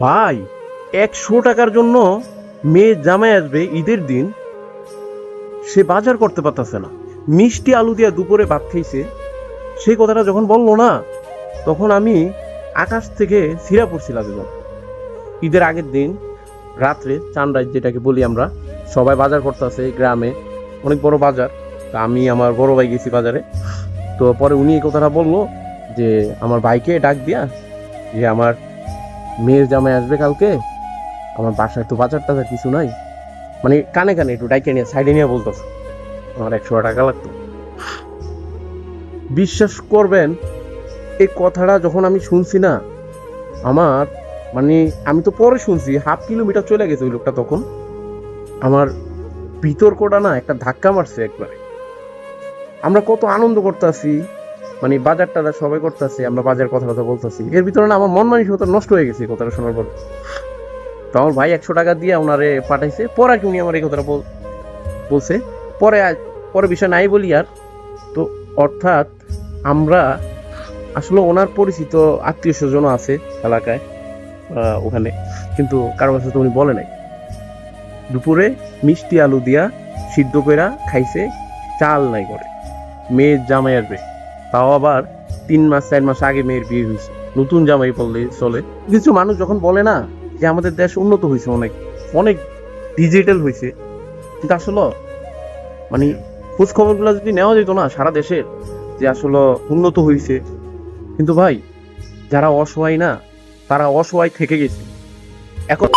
ভাই, একশো টাকার জন্য মেয়ে জামাই আসবে ঈদের দিন। সে বাজার করতে পারতেছে না। মিষ্টি আলু দিয়া দুপুরে ভাত খাইছে। সেই কথাটা যখন বলল না, তখন আমি আকাশ থেকে সিরা পড়ছিলাম এবং ঈদের আগের দিন রাত্রে চানরাইজ যেটাকে বলি আমরা, সবাই বাজার করতেছে গ্রামে। অনেক বড় বাজার। তা আমি আমার বড় ভাই গেছি বাজারে। তো পরে উনি এই কথাটা বলল যে, আমার ভাইকে ডাক দিয়া যে, আমার মেয়ের জামাই আসবে কালকে? আমার বাসায় তো বাজার টাজার কিছু নাই। মানে কানে কানে একটু ডাইকে নিয়ে, সাইডে নিয়ে বলতেছে, আমার একশো টাকা লাগতো। বিশ্বাস করবেন, এই কথাটা যখন আমি শুনছি না, আমার মানে আমি তো পরে শুনছি, হাফ কিলোমিটার চলে গেছে ওই লোকটা তখন। আমার বিতর্কটা না একটা ধাক্কা মারছে একবারে। আমরা কত আনন্দ করতেছি মানে বাজার টাজার সবাই করতেছি, আমরা বাজার কথা কথা বলতেছি, এর ভিতরে না আমার মন মানসিকতা নষ্ট হয়ে গেছে কথাটা শোনার পর। তো আমার ভাই একশো টাকা দিয়ে ওনারে পাঠাইছে, পরে আর কি উনি আমার এই কথাটা বল- বলছে। পরে পরে বিষয় নাই বলি আর। তো অর্থাৎ আমরা আসলে ওনার পরিচিত আত্মীয় স্বজন আছে এলাকায় ওখানে। কিন্তু কারও কাছে তো উনি বলে নাই। দুপুরে মিষ্টি আলু দিয়া সিদ্ধ কইরা খাইছে, চাল নাই করে মেয়ের জামাই আসবে। তাও আবার তিন মাস, চার মাস আগে মেয়ের বিয়ে হয়েছে। নতুন জামাই বললে চলে। কিছু মানুষ যখন বলে না যে আমাদের দেশ উন্নত হয়েছে, অনেক অনেক ডিজিটাল হয়েছে, কিন্তু আসলে মানে খোঁজ খবরগুলো যদি নেওয়া যেত না সারা দেশের, যে আসলে উন্নত হয়েছে, কিন্তু ভাই, যারা অসহায় না, তারা অসহায় থেকে গেছে। এখন